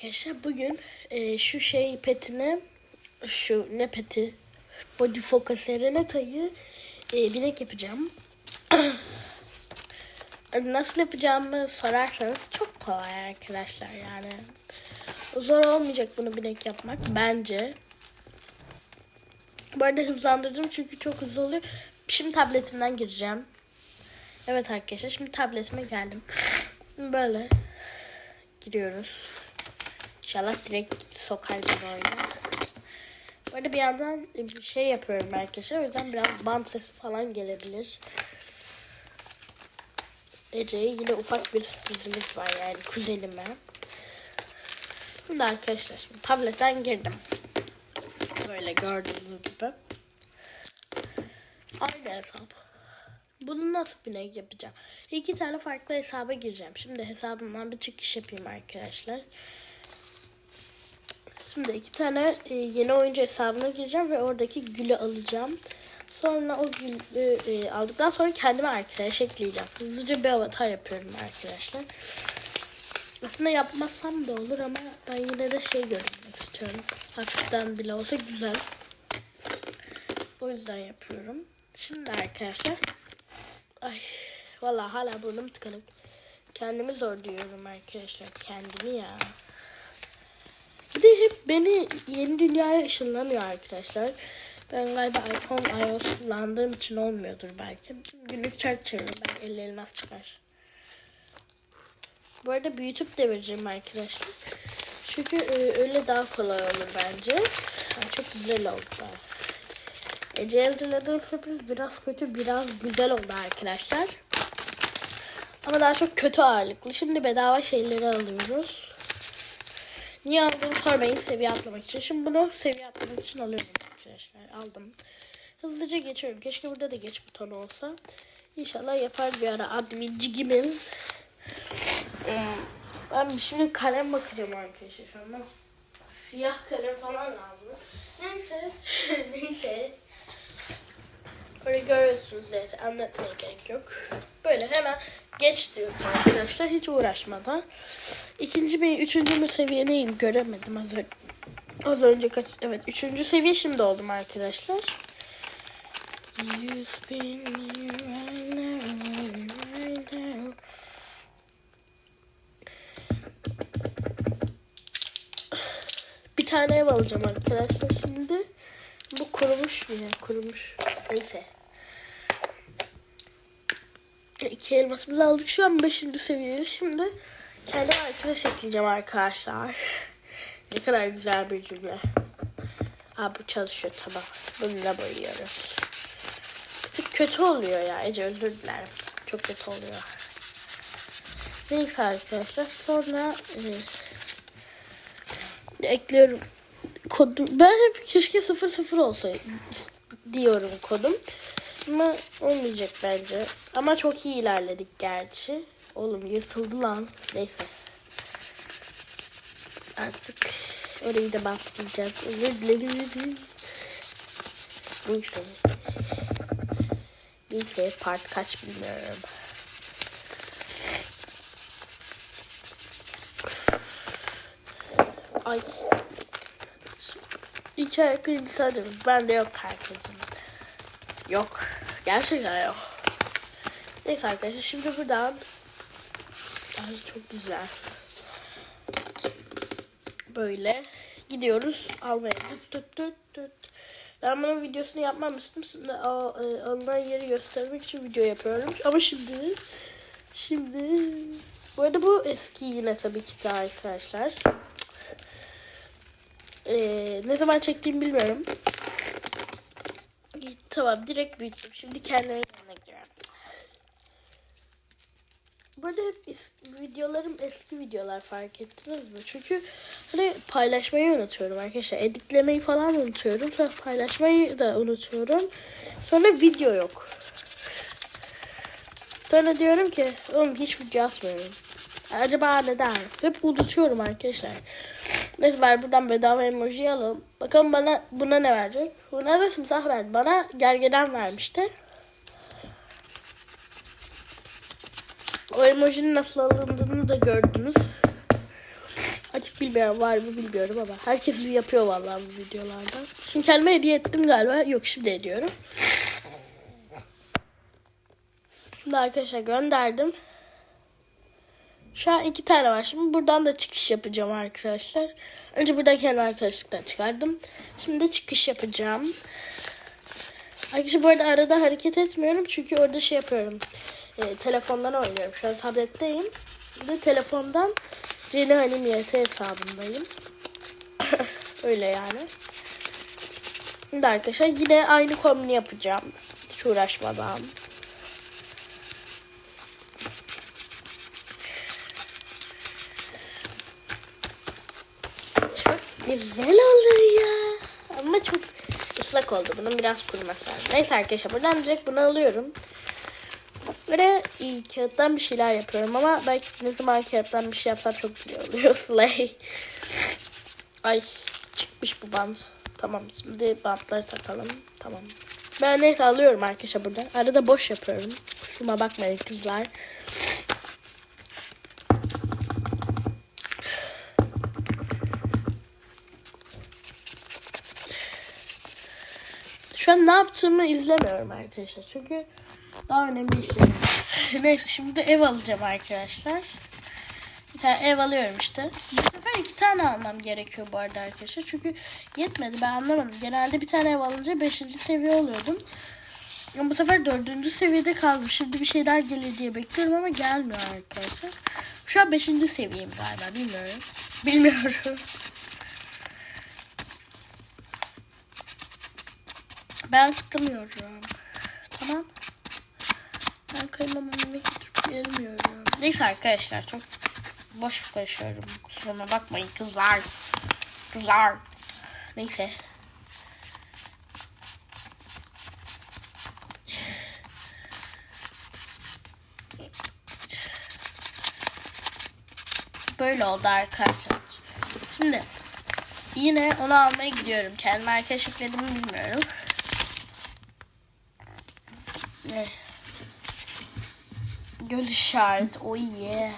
Arkadaşlar bugün e, şu şey petini şu ne peti body focus Serenata'yı e, binek yapacağım. Nasıl yapacağımı sorarsanız çok kolay arkadaşlar yani. Zor olmayacak bunu binek yapmak bence. Bu arada hızlandırdım çünkü çok hızlı oluyor. Şimdi tabletimden gireceğim. Evet arkadaşlar şimdi tabletime geldim. Böyle giriyoruz. İnşallah direkt sokar gibi oyuna. Arada bir yandan bir şey yapıyorum arkadaşlar. O yüzden biraz bant sesi falan gelebilir. Ece'ye yine ufak bir sürprizimiz var yani kuzenime. Şimdi arkadaşlar şimdi tabletten girdim. Böyle gördüğünüz gibi. Aynı hesap. Bunu nasıl binek yapacağım? İki tane farklı hesaba gireceğim. Şimdi hesabımdan bir çıkış yapayım arkadaşlar. Şimdi iki tane e, yeni oyuncu hesabına gireceğim ve oradaki gülü alacağım. Sonra o gülü e, aldıktan sonra kendime arkadaş ekleyeceğim. Hızlıca bir avatar yapıyorum arkadaşlar. Aslında yapmazsam da olur ama ben yine de şey görmek istiyorum. Hafiften bile olsa güzel. O yüzden yapıyorum. Şimdi arkadaşlar. Ay vallahi hala burnum tıkanık. Kendimi zor diyorum arkadaşlar. Kendimi ya. Bir de hep beni yeni dünyaya ışınlanıyor arkadaşlar. Ben galiba iPhone iOS kullandığım için olmuyordur belki. Günlük çark çeviriyorum. Belki 50 elmas çıkar. Bu arada büyütüp de vereceğim arkadaşlar. Çünkü e, öyle daha kolay olur bence. Ha, çok güzel oldu. Ece Eldi'yle sürpriz biraz kötü biraz güzel oldu arkadaşlar. Ama daha çok kötü ağırlıklı. Şimdi bedava şeyleri alıyoruz. Niye aldığımı sormayın seviye atlamak için. Şimdi bunu seviye atlamak için alıyorum arkadaşlar. Aldım. Hızlıca geçiyorum. Keşke burada da geç butonu olsa. İnşallah yapar bir ara adminci gibi. Ee, ben şimdi kalem bakacağım arkadaşlar anda. Siyah kalem falan lazım. Neyse. Neyse. Öyle görüyorsunuz zaten anlatmaya gerek yok. Böyle hemen geç diyorum arkadaşlar hiç uğraşmadan. İkinci bir üçüncü seviye neyim göremedim az önce. Az önce kaç evet üçüncü seviye şimdi oldum arkadaşlar. Bir tane ev alacağım arkadaşlar şimdi. Bu kurumuş mu ya? Kurumuş. Neyse. İki elmasımızı aldık. Şu an 5. seviyedeyiz. Şimdi kendi arkadaş ekleyeceğim arkadaşlar. Ne kadar güzel bir cümle. Aa bu çalışıyor tamam. Bununla boyuyoruz. Bir tık kötü oluyor ya Ece özür dilerim. Çok kötü oluyor. Neyse arkadaşlar sonra e, ekliyorum kodu. Ben hep keşke 00 olsaydı diyorum kodum. Ama olmayacak bence. Ama çok iyi ilerledik gerçi. Oğlum yırtıldı lan. Neyse. Artık orayı da bastıracağız. Özür dilerim. Neyse. Neyse part kaç bilmiyorum. Ay. İki ayakkabı sadece bende yok herkesin. Yok. Gerçekten yok. Neyse arkadaşlar şimdi buradan Ay çok güzel. Böyle gidiyoruz almaya. Tut tut tut tut. Ben bunun videosunu yapmamıştım. Şimdi o, e, alınan yeri göstermek için video yapıyorum. Ama şimdi şimdi bu arada bu eski yine tabii ki de arkadaşlar. Ee, ne zaman çektiğimi bilmiyorum. Tamam direkt büyüttüm. Şimdi kendime yanına gidiyorum. Burada hep videolarım eski videolar fark ettiniz mi? Çünkü hani paylaşmayı unutuyorum arkadaşlar. Editlemeyi falan unutuyorum. Sonra paylaşmayı da unutuyorum. Sonra video yok. Sonra diyorum ki oğlum hiç video atmıyorum. Acaba neden? Hep unutuyorum arkadaşlar. Neyse ben buradan bedava emoji alalım. Bakalım bana buna ne verecek? Buna da simsah verdi. Bana gergeden vermişti. O emojinin nasıl alındığını da gördünüz. Artık bilmiyorum var mı bilmiyorum ama herkes yapıyor vallahi bu videolarda. Şimdi kendime hediye ettim galiba. Yok şimdi ediyorum. Şimdi arkadaşlar gönderdim. Şu an iki tane var. Şimdi buradan da çıkış yapacağım arkadaşlar. Önce buradan kendi arkadaşlıktan çıkardım. Şimdi de çıkış yapacağım. Arkadaşlar bu arada arada hareket etmiyorum. Çünkü orada şey yapıyorum. E, telefondan oynuyorum. Şu an tabletteyim. De telefondan Ceni Halim YT hesabındayım. Öyle yani. Şimdi arkadaşlar yine aynı kombini yapacağım. Hiç uğraşmadan. Çok güzel oldu ya. Ama çok ıslak oldu. Bunun biraz kuruması lazım. Neyse arkadaşlar buradan direkt bunu alıyorum. Böyle iyi, kağıttan bir şeyler yapıyorum ama belki ne zaman kağıttan bir şey yapsam çok güzel oluyor. Slay. Ay çıkmış bu bant. Tamam şimdi bantları takalım. Tamam. Ben neyse alıyorum arkadaşlar buradan. Arada boş yapıyorum. Kusuruma bakmayın kızlar. Şu an ne yaptığımı izlemiyorum arkadaşlar. Çünkü daha önemli işlerim var. Neyse şimdi ev alacağım arkadaşlar. Bir ev alıyorum işte. Bu sefer iki tane almam gerekiyor bu arada arkadaşlar. Çünkü yetmedi ben anlamadım. Genelde bir tane ev alınca beşinci seviye oluyordum. Ama bu sefer dördüncü seviyede kaldım. Şimdi bir şeyler gelir diye bekliyorum ama gelmiyor arkadaşlar. Şu an beşinci seviyeyim galiba bilmiyorum. Bilmiyorum. Ben tıklamıyorum. Tamam. Ben kaymamamı götürüp gelmiyorum. Neyse arkadaşlar çok boş konuşuyorum. Kusuruma bakmayın kızlar. Kızlar. Neyse. Böyle oldu arkadaşlar. Şimdi yine onu almaya gidiyorum. Kendime arkadaş ekledim mi bilmiyorum. Ne? Göl işaret. Oh yeah.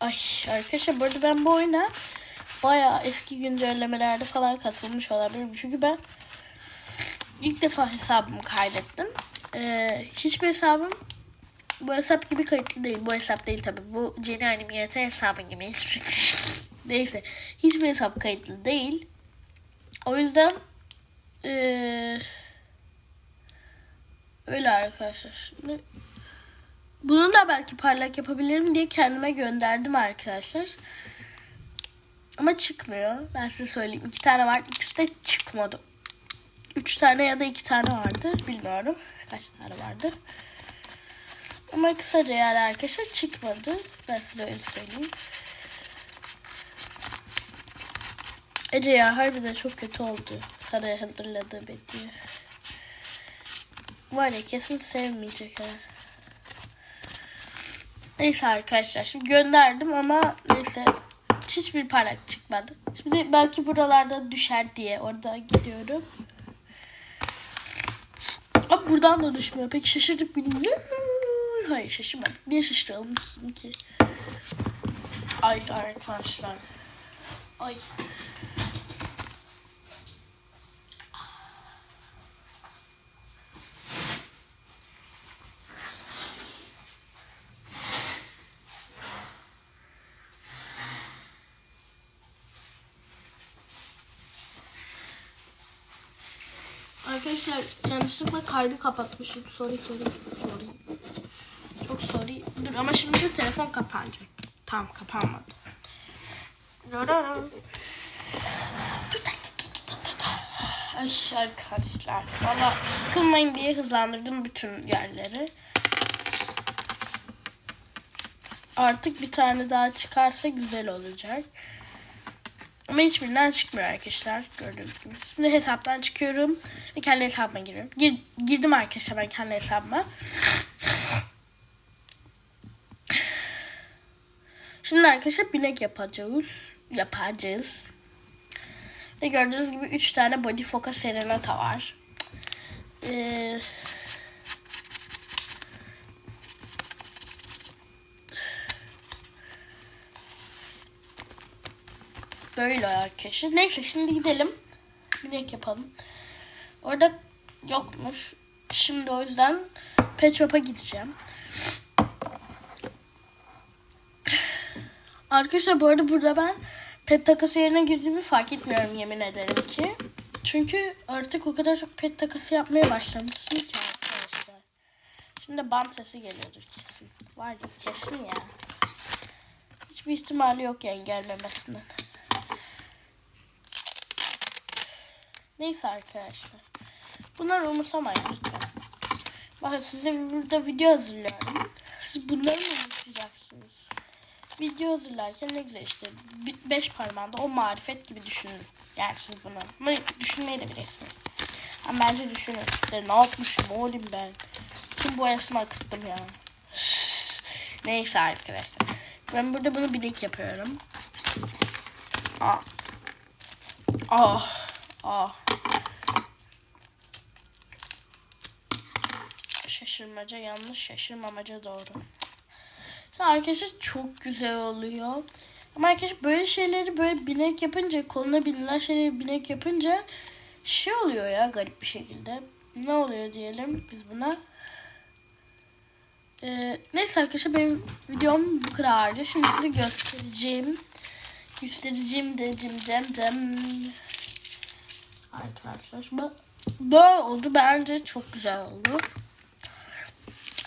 Ay arkadaşlar burada ben bu oyuna bayağı eski güncellemelerde falan katılmış olabilirim. Çünkü ben ilk defa hesabımı kaydettim. Ee, hiçbir hesabım bu hesap gibi kayıtlı değil. Bu hesap değil tabi. Bu Ceni Animiyete hesabı gibi. Hiçbir, neyse. Hiçbir hesap kayıtlı değil. O yüzden ee, öyle arkadaşlar. Şimdi bunu da belki parlak yapabilirim diye kendime gönderdim arkadaşlar. Ama çıkmıyor. Ben size söyleyeyim. iki tane var. İkisi de çıkmadı. Üç tane ya da iki tane vardı. Bilmiyorum. Kaç tane vardı. Ama kısaca yani arkadaşlar çıkmadı. Ben size öyle söyleyeyim. Ece ya harbiden çok kötü oldu. Sana hazırladığı bekliyor. Var ya kesin sevmeyecek ha. Neyse arkadaşlar şimdi gönderdim ama neyse hiçbir parlak çıkmadı. Şimdi belki buralarda düşer diye orada gidiyorum. Ama buradan da düşmüyor. Peki şaşırdık bilmiyorum. Hayır şaşırmadım. Niye şaşıralım ki? Ay arkadaşlar. Ay. Arkadaşlar yanlışlıkla kaydı kapatmışım. Sorry sorry sorry. Çok sorry. Dur ama şimdi de telefon kapanacak. Tamam kapanmadı. Ay arkadaşlar. Valla sıkılmayın diye hızlandırdım bütün yerleri. Artık bir tane daha çıkarsa güzel olacak. Ama hiçbirinden çıkmıyor arkadaşlar. Gördüğünüz gibi. Şimdi hesaptan çıkıyorum. Ve kendi hesabıma giriyorum. Gir, girdim arkadaşlar ben kendi hesabıma. Şimdi arkadaşlar binek yapacağız. Yapacağız. Ve gördüğünüz gibi 3 tane body focus serenata var. Ee, böyle arkadaşlar. Neyse şimdi gidelim. Binek yapalım. Orada yokmuş. Şimdi o yüzden Pet Shop'a gideceğim. Arkadaşlar bu arada burada ben pet takası yerine girdiğimi fark etmiyorum yemin ederim ki. Çünkü artık o kadar çok pet takası yapmaya başlamışsın ki arkadaşlar. Şimdi bant sesi geliyordur kesin. Var ya kesin ya. Hiçbir ihtimali yok yani gelmemesinin. Neyse arkadaşlar. Bunları umursamayın lütfen. Bakın size burada video hazırlıyorum. Siz bunları mı umursayacaksınız? Video hazırlarken ne güzel işte. Beş parmağında o marifet gibi düşünün. Yani siz bunu. Bunu düşünmeyi de bilirsiniz. Ama bence düşünün. Ne yapmışım oğlum ben. Tüm boyasını akıttım ya. Neyse arkadaşlar. Ben burada bunu bilik yapıyorum. Ah. Ah. Ah. Şaşırmaca yanlış, şaşırmamaca doğru. Arkadaşlar çok güzel oluyor. Ama arkadaşlar böyle şeyleri böyle binek yapınca, koluna binilen şeyleri binek yapınca şey oluyor ya garip bir şekilde. Ne oluyor diyelim biz buna. Ee, neyse arkadaşlar benim videom bu kadardı. Şimdi size göstereceğim. Göstereceğim dedim dem dem. Arkadaşlar böyle oldu. Bence çok güzel oldu.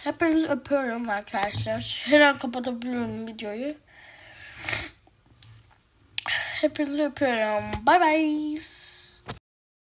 Hepinizi öpüyorum arkadaşlar. Her an kapatabiliyorum videoyu. Hepinizi öpüyorum. Bye bye.